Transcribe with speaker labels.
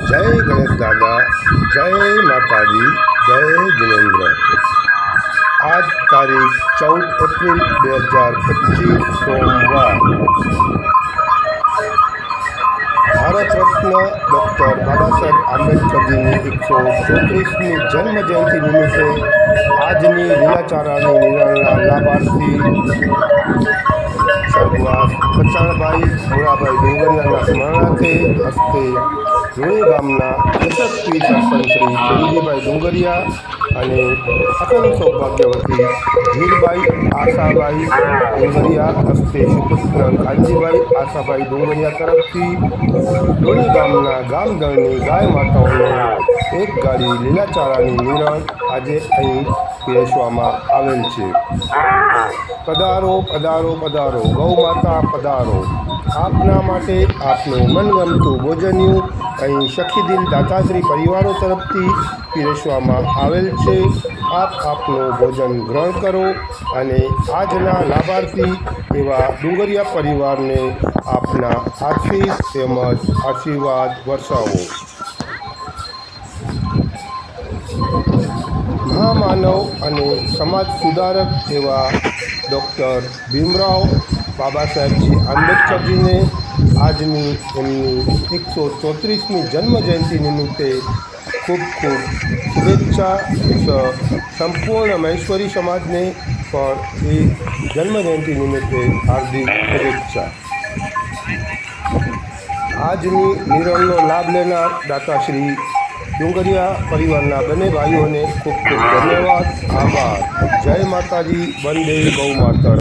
Speaker 1: જય ગણેશ દાદા જય માતાજી જય જિનેન્દ્ર આજ તારીખ ચૌદ એપ્રિલ બે હજાર પચીસ સોમવાર ભારત રત્ન ડૉક્ટર બાબા સાહેબ આંબેડકરજીની એકસો ચોત્રીસમી જન્મ જયંતિ નિમિત્તે આજની લીલાચારાની નિર્ણયના લાભાર્થી સ્વર્ગવાસ કચાણભાઈ ભોળાભાઈ hace, hace હસ્તે ગામના યશસ્વી સરપંચ શ્રી પ્રેમજીભાઈ ડુંગરિયા અને અખંડ સૌભાગ્યવતી ધીરભાઈ આશાભાઈ ડુંગરિયા હસ્તે સુપુત્ર કાનજીભાઈ આશાભાઈ ડુંગરિયા તરફથી લુણી ગામના ગામદળની ગાય માતાઓને એક ગાડી લીલાચારાની નિરણ આજે અહીં પીરસવામાં આવેલ છે. પધારો પધારો પધારો. ગૌ માતા, પધારો. આપના માટે આપનું મનગમતું ભોજન્યું અહીં સખીદિલ દાતાશ્રી પરિવારો તરફથી પીરસવામાં આવેલ છે. આપ આપનું ભોજન ગ્રહણ કરો અને આજના લાભાર્થી એવા ડુંગરિયા પરિવારને આપના આશીષ તેમજ આશીર્વાદ વરસાવો. મહામાનવ અને સમાજ સુધારક એવા ડૉક્ટર ભીમરાવ બાબા સાહેબજી આંબેડકરજીને આજની એમની એકસો ચોત્રીસમી જન્મજયંતિ નિમિત્તે ખૂબ ખૂબ શુભેચ્છા સંપૂર્ણ મહેશ્વરી સમાજને પણ એ જન્મજયંતિ નિમિત્તે હાર્દિક શુભેચ્છા. આજની નિર્ણયનો લાભ લેનાર દાતાશ્રી ડુંગરિયા પરિવારના બંને ભાઈઓને ખૂબ ખૂબ ધન્યવાદ. આભાર. જય માતાજી. વંદે ગૌ માતરમ.